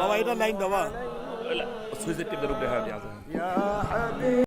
বাবা এটা লাইন বাবা। সুইচের টিপের উপরে হ্যাঁ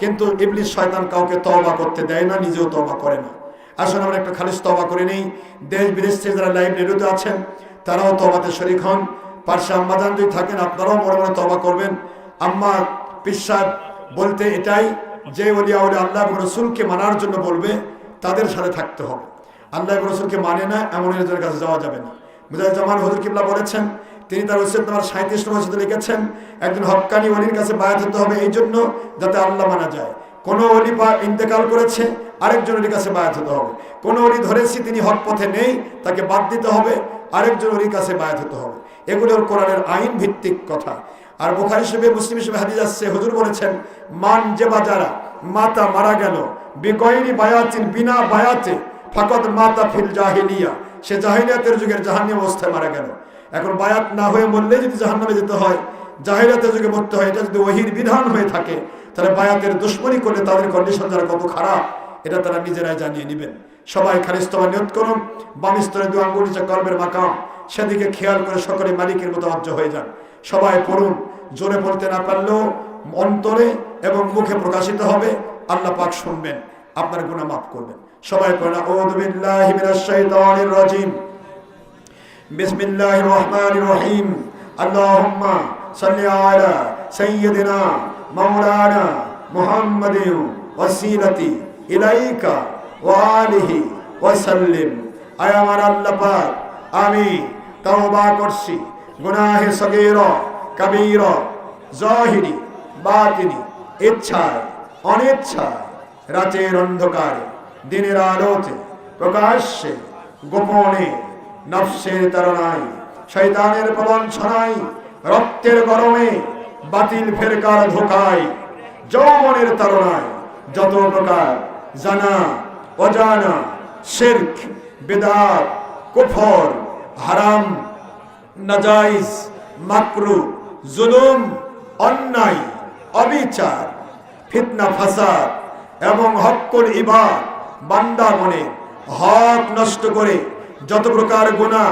কিন্তু ইবলিশ শয়তান কাউকে তওবা করতে দেয় না, নিজেও তওবা করে না। আসলে আমরা একটা খালিজ তওবা করে নেই। দেশ, বিদেশ থেকে যারা লাইভ রেডিওতে আছেন, তারাও তওবাতে শরিক হন। পার্শ্বে আম্মাদান যদি থাকেন, আপনারাও বড় বড় তওবা করবেন। আম্মা পিসাব বলতে এটাই যে ওলিয়া ওলি আল্লাহ রসুলকে মানার জন্য বলবে, তাদের সাথে থাকতে হবে। আল্লাহ রসুলকে মানে না, এমন এদের কাছে যাওয়া যাবে না। মুজাহিদ জামান হজুর কিবলা বলেছেন তিনি তার উচিত নাম্বার সাঁত্রিশ নম্বর সাথে লিখেছেন, একজন হক্কানি অলির কাছে বায়াত হতে হবে এই জন্য যাতে আল্লাহ মানা যায়। কোন অলি বা ইন্তেকাল করেছে, আরেকজন অলির কাছে বায়াত হতে হবে। কোন অলি ধরেছি তিনি হক পথে নেই, তাকে বাদ দিতে হবে, আরেকজন অলির কাছে বায়াত হতে হবে। এগুলোর কোরআনের আইন ভিত্তিক কথা। আর বোখারি হিসেবে মুসলিম হিসেবে হাদিস আসছে হুজুর বলেছেন, মান যে বাজারা মাতা মারা গেল বিগয়নি বায়াতিন বিনা বায়াতে ফাকত মাতা ফিল জাহিলিয়া, সে জাহিলিয়াতের যুগের জাহানি অবস্থায় মারা গেল। এখন বায়াত না হয়ে মরলে যদি জাহান্নামে যেতে হয়, জাহিলিয়াতের যুগে মরতে হয়, এটা যদি ওহির বিধান হয়ে থাকে, তাহলে বায়াতের দুশ্মনী করলে তাদের কন্ডিশন যারা কত খারাপ, এটা তারা নিজেরাই জানিয়ে নেবেন। সবাই খালিস্তমা নিয়ত করুন বাম স্তরে দু আঙ্গুল, নিচে কর্মের মাকাম, সেদিকে খেয়াল করে সকলে মালিকের মতো অজ্জ হয়ে যান। সবাই পড়ুন, জোরে পড়তে না পারলেও অন্তরে এবং মুখে প্রকাশিত হবে, আল্লাহ পাক শুনবেন, আপনার গুনাহ মাফ করবেন। সবাই বিল্লাহি রাজিম। বিসমিল্লাহির রহমানির রহিম আল্লাহুম্মা সাল্লি আলা সাইয়্যিদিনা মাওলানা মুহাম্মাদিন ওয়াসিলাতি ইলাইকা ওয়া আলিহি ওয়া সাল্লিম আয় আমার আল্লাহ পাক, আমি তওবা করছি। গুনাহে সগীরা, কবীরা, জাহিরি, বাতিনি, ইচ্ছায়, অনিচ্ছায়, রাতের অন্ধকারে, দিনের আলোতে প্রকাশ্যে, গোপনে নফসের তারণায় শৈতানের প্রবঞ্চনায় রক্তের গরমে বাতিল ফেরকার ধোকায়, যৌবনের তারণায় যত প্রকার জানা, অজানা, শির্ক, বেদাত, কুফর, হারাম, নাজাইজ, মাকরু, জুলুম, অন্যায়, অবিচার, ফিতনা, ফাসাদ এবং হক্কুল ইবাদ বান্দাগণে হক নষ্ট করে যত প্রকার গুনাহ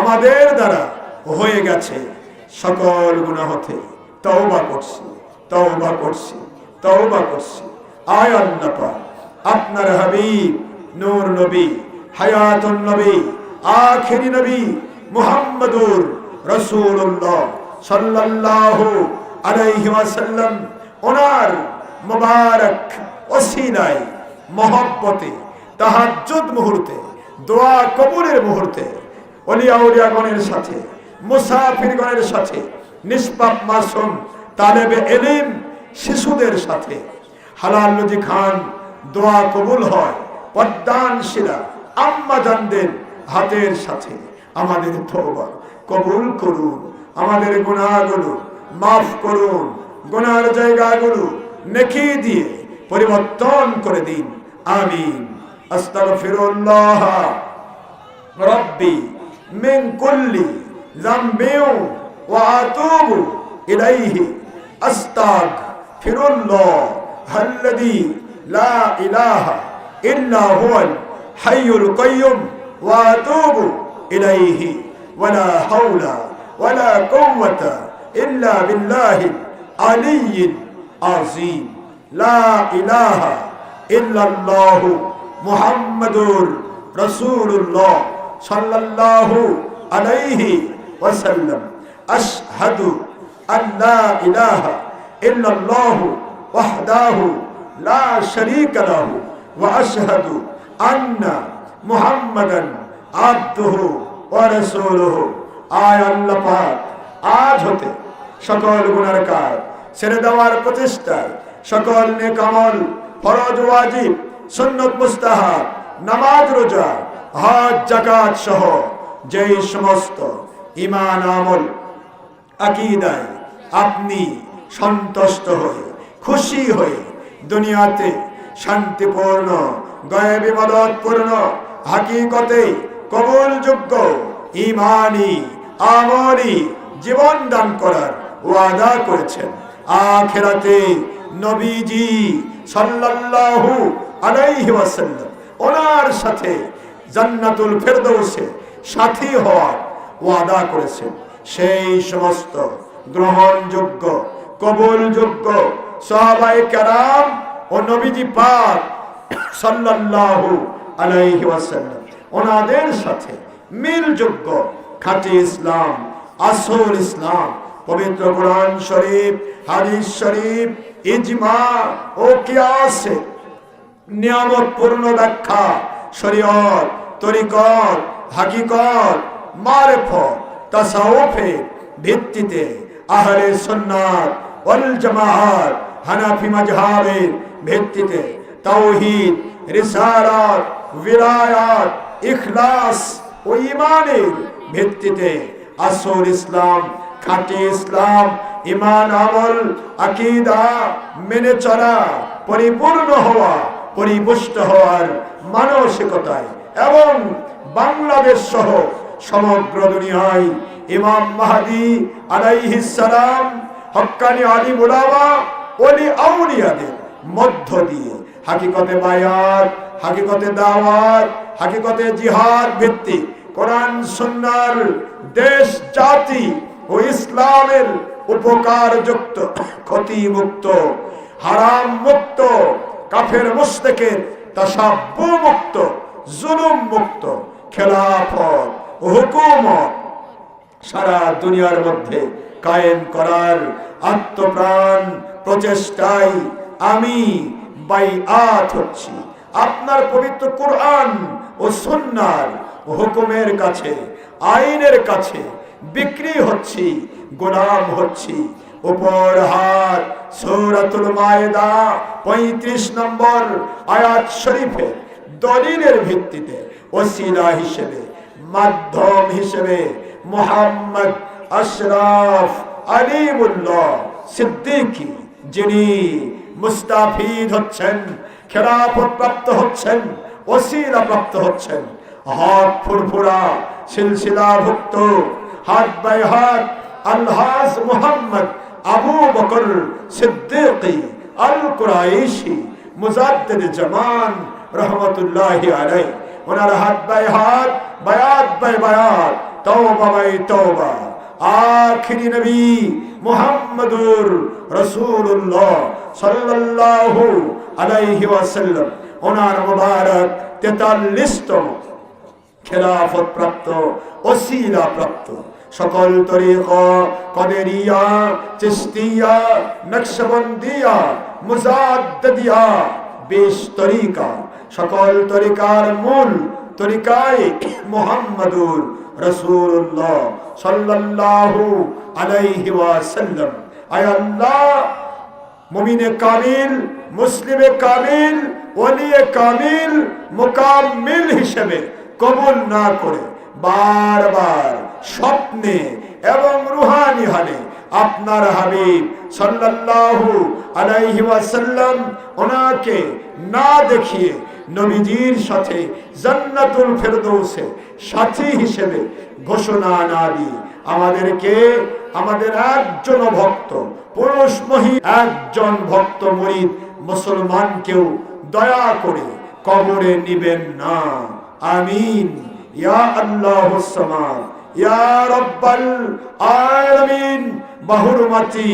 আমাদের দ্বারা হয়ে গেছে, সকল গুনাহ হতে তওবা করছি তওবা করছি তওবা করছি। আয় আল্লাহ আপনার হাবিব, নূর নবী, হায়াতুন নবী, আখেরি নবী, মুহাম্মদুর রাসূলুল্লাহ সাল্লাল্লাহু আলাইহি ওয়াসাল্লাম, ওনার মোবারক ওসিলায়, মহব্বতে, তাহাজ্জুদ মুহূর্তে দোয়া কবুলের মুহূর্তে, অলিয়া উলিয়াগণের সাথে, মুসাফিরগণের সাথে, নিষ্পাপ মাসুম, তালেবে এলিম শিশুদের সাথে। হালাল খান, দোয়া কবুল হয় পদ্মান শিলা আম্মা জানদের হাতের সাথে। আমাদের তওবা কবুল করুন, আমাদের গুনাহগুলো মাফ করুন গুনার জায়গাগুলো নেকি দিয়ে পরিবর্তন করে দিন। আমিন। আস্তাগফিরুল্লাহ রব্বি মিন কুল্লি যামবিন ওয়া আতুবু ইলাইহি আস্তাগফিরুল্লাহ আল্লাযী লা ইলাহা ইল্লা হুয়াল হাইয়ুল কাইয়্যুম ওয়া আতুবু ইলাইহি ওয়ালা হাওলা ওয়ালা কুওয়াতা ইল্লা বিল্লাহিল আলিয়্যিল আযীম লা ইলাহা ইল্লাল্লাহু মুহাম্মাদুর রাসূলুল্লাহ সাল্লাল্লাহু আলাইহি ওয়াসাল্লাম। আশহাদু আল্লা ইলাহা ইল্লাল্লাহু ওয়াহদাহু লা শারীকা লাহু ওয়া আশহাদু আন্না মুহাম্মাদান আবদুহু ওয়া রাসূলুহু। আয় আল্লাহ পাক, আজ হতে সকল গুনার কাজ ছেড়ে দেওয়ার প্রচেষ্টায় সকল নেকামল ফরজ ওয়াজিব সুন্নত মুস্তাহাব, নামাজ, রোজা, হজ জাকাত সহ যেই সমস্ত ইমান আমল, আকিদায় আপনি সন্তুষ্ট হয়ে, খুশি হয়ে দুনিয়াতে শান্তিপূর্ণ গয়েবী মদতপূর্ণ হাকিকতে কবুলযোগ্য ইমানি আমলি জীবন দান করার ওয়াদা করেছেন। আখেরাতে নবীজি সাল্লাল্লাহু আলাইহি ওয়াসাল্লাম, ওনার সাথে জান্নাতুল ফেরদৌসে সাথী হওয়ার ওয়াদা করেছেন। সেই সমস্ত গ্রহণযোগ্য, কবুলযোগ্য সাহাবাই কেরাম ও নবীজি পাক আলাইহি ওয়াসাল্লাম, ওনাদের সাথে মিলযোগ্য খাঁটি ইসলাম, আসল ইসলাম, পবিত্র কোরআন শরীফ, হাদিস শরীফ, ইজমা ও কিয়াসে নিয়ামত পূর্ণ ব্যাখ্যা। শরীয়ত, তরিকত, হাকিকত, মারেফত তাসাউফের ভিত্তিতে আহলে সুন্নাত ওয়াল জামাআত হানাফি মাযহাবের ভিত্তিতে তাওহীদ, রিসালাত বিরায়াত ইখলাস ও ঈমানের ভিত্তিতে আসল ইসলাম, খাঁটি ইসলাম ইমান আমল, আকীদা মেনে চলা, পরিপূর্ণ হওয়া পরিপুষ্ট হওয়ার মানসিকতায় এবং বাংলাদেশ সহ সমগ্র দুনিয়ায় ইমাম মাহাদি আলাইহিস সালাম, হক্কানি আলী মুলামা, ওলি আউলিয়াদের মধ্য দিয়ে হাকিকতে বায়াত, হাকিকতে দাওয়াত, হাকিকতে জিহাদ ভিত্তিক কোরআন, সুন্নার দেশ, জাতি ও ইসলামের উপকার যুক্ত ক্ষতি মুক্ত হারাম মুক্ত কাফের মুশরিকের তাসাব্বু মুক্ত, জুলুম মুক্ত, খেলাফত, হুকুমত সারা দুনিয়ার মধ্যে কায়েম করার আত্মপ্রাণ প্রচেষ্টায় আমি বাই বাইআত হচ্ছি। আপনার পবিত্র কোরআন ও সুন্নার হুকুমের কাছে, আইনের কাছে বিক্রি হচ্ছি, গোলাম হচ্ছি। উপর হাত, সৌরাতুল মায়েদা, পঁয়ত্রিশ নম্বর আয়াত শরীফের দলিলের ভিত্তিতে ওসিলা হিসেবে, মাধ্যম হিসেবে মোহাম্মদ আশরাফ আলিমুল্লাহ সিদ্দিকী যিনি মুস্তাফিদ হচ্ছেন খেলাফত প্রাপ্ত হচ্ছেন ওসিলা প্রাপ্ত হচ্ছেন। হাত ফুরফুরা, সিলসিলাভুক্ত, হাত বাই হাত, আলহাজ মোহাম্মদ আবু বকর সিদ্দিকী আল কুরাইশি মুজাদ্দিদ জামান রহমতুল্লাহি আলাই ওনার হাত বাই হাত, বায়াত বাই বায়াত, তওবা বাই তওবা। আখিরি নবী মুহাম্মদুর রাসূলুল্লাহ সাল্লাল্লাহু আলাইহি ওয়াসাল্লাম। ওনার মুবারক 43 তম খেলাফত প্রাপ্ত ওসিলা প্রাপ্ত সকল তরিক কদেরিয়া চিস্তিয়া নকশবন্দিয়া মুজাদ্দিয়া বেশ তরিকা। সকল তরিকার মূল তরিকায় মোহাম্মদুর রসুল্লাহ সাল্লাল্লাহু আলাইহি ওয়াসাল্লাম। আয় আল্লাহ, মুমিনে কামিল, মুসলিমে কামিল, ওলিয়ে কামিল, মুকাম্মিল হিসেবে কবুল না করে বারবার স্বপ্নে এবং রুহানি হালে আপনার হাবিব সাল্লাল্লাহু আলাইহি ওয়াসাল্লাম ওনাকে না দেখিয়ে নবীজির সাথে জান্নাতুল ফেরদৌসে সাথী হিসেবে ঘোষণা না দিয়ে আমাদেরকে আমাদের একজন ভক্ত, পুরুষ মহি একজন ভক্ত মরিদ, মুসলমানকেও দয়া করে কবরে নিবেন না। আমিন। ইয়া আল্লাহ সামাদ, ইয়া রব্বাল আলামিন বাহুরমাতি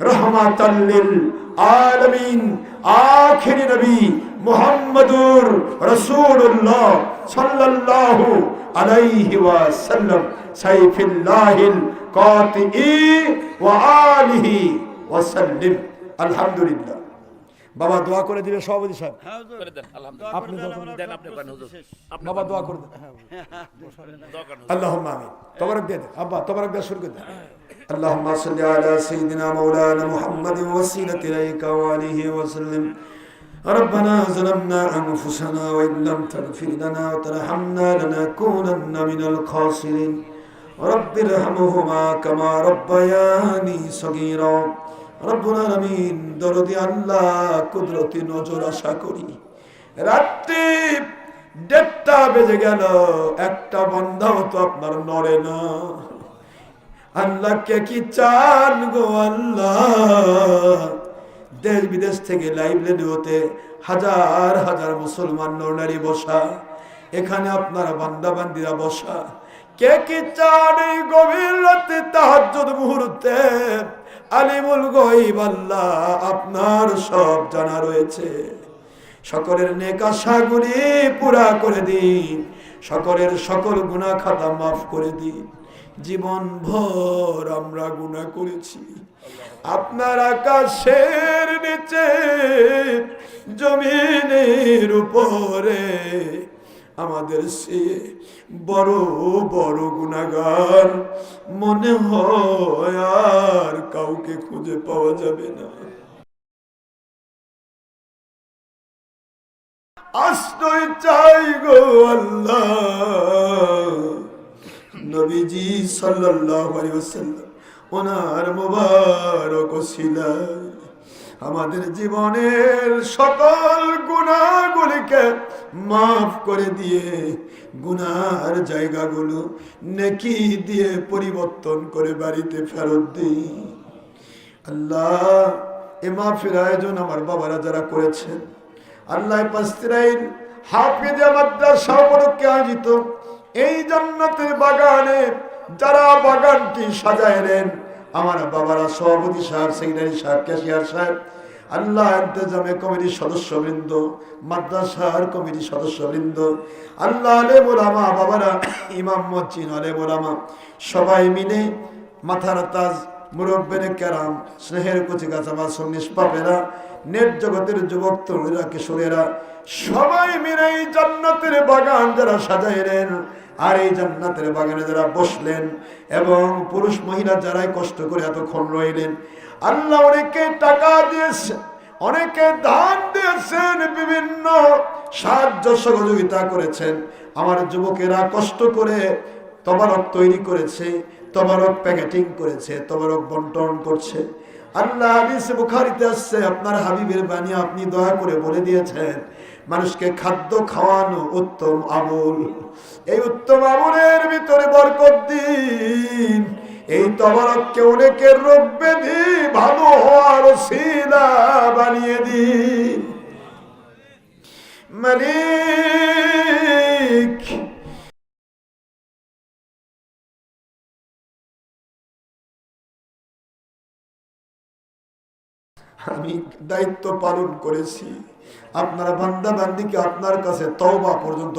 রহমাতাল্লিল আলামিন, আখিরি নবী মুহাম্মদুর রাসূলুল্লাহ সাল্লাল্লাহু আলাইহি আলহামদুলিল্লাহ। বাবা দোয়া করে দিবে সভাপতি সাহেব করে দেন আলহামদুলিল্লাহ আপনি দোয়া করে দেন আপনি করেন হুজুর আপনি বাবা দোয়া করে দেন দোয়া করেন اللهم امين تبارك دي ابا تبارك ده شرك ده اللهم صل على سيدنا مولانا محمد وسيلة اليك وآله وسلم ربنا ظلمنا انفسنا وان لم تغفر لنا وترحمنا لنكونن من الخاسرين رب ارحمهما كما ربياني صغيرا দরদি আল্লাহ নজর আশা করি। রাত্রি দেড়টা বেজে গেল, একটা আপনার নড়ে না। কি চান গো আল্লাহ? দেশ বিদেশ থেকে লাইভ হতে হাজার হাজার মুসলমান নরনারী বসা, এখানে আপনারা বান্দাবান্দিরা বসা। কে কি চান গভীর রাতে তাহার মুহূর্তে? আলিমুল গয়ব আল্লাহ, আপনার সব জানা রয়েছে। সকলের নেক আশাগুলি পুরা করে দিন। সকলের সকল গুনাহ খাতা মাফ করে দিন। জীবন ভর আমরা গুনাহ করেছি। আপনার আকাশের নিচে, জমিনের উপরে আমাদের সে বড় বড় গুণাগার। মনে হয় আর কাউকে খুঁজে পাওয়া যাবে না। আশ্রয় চাই গো আল্লাহ। নবীজি ওয়াসাল্লাম, ওনার মোবারক ওসিলায় আমাদের জীবনের সকল গুণাগুলিকে মাফ করে দিয়ে গুনার জায়গাগুলো নেকি দিয়ে পরিবর্তন করে বাড়িতে ফেরত দিই। আল্লাহ, এ মাহফিল আয়োজন আমার বাবারা যারা করেছেন, আল্লাহ পাস্তিরাইন আয়োজিত এই জান্নাতের বাগানে যারা বাগানটি সাজাইলেন আমার বাবারা সভাপতি সাহেব, সেক্রেটারি সাহেব, ক্যাশিয়ার সাহেব, আল্লাহ ইন্তজামে কমিটির সদস্যবৃন্দ, মাদ্রাসার কমিটির সদস্যবৃন্দ, আল্লাহ আলে মোলামা বাবারা, ইমাম মজ্জিন আলে মোলামা সবাই মিলে মাথার তাজ, মুরব্বের কেরাম, স্নেহের কুচি গাছামা নিষ্পাপেরা, নেট জগতের যুবক তরুণীরা, কিশোরেরা, সবাই মিলে জান্নাতের বাগান যারা সাজাইলেন আর এই জান্নাতের বাগানে যারা বসলেন এবং পুরুষ মহিলা যারাই কষ্ট করে এতক্ষণ রইলেন, আল্লাহ অনেকে টাকা দিয়েছে, অনেকে দান দিয়েছেন, বিভিন্ন সাহায্য সহযোগিতা করেছেন। আমার যুবকেরা কষ্ট করে তবারক তৈরি করেছে, তবারক প্যাকেটিং করেছে, তবারক বন্টন করছে। আল্লাহ হাদিসে বুখারিতে আসছে, আপনার হাবিবের বাণী আপনি দয়া করে বলে দিয়েছেন মানুষকে খাদ্য খাওয়ানো উত্তম আমল। এই উত্তম আমলের ভিতরে বরকত দিন। এই তবরককে অনেকের রোগ দি ভালো হওয়ার শিলা বানিয়ে দিন। মালিক আমি দায়িত্ব পালন করেছি। আপনার বান্দা বান্দিকে আপনার কাছে তওবা পর্যন্ত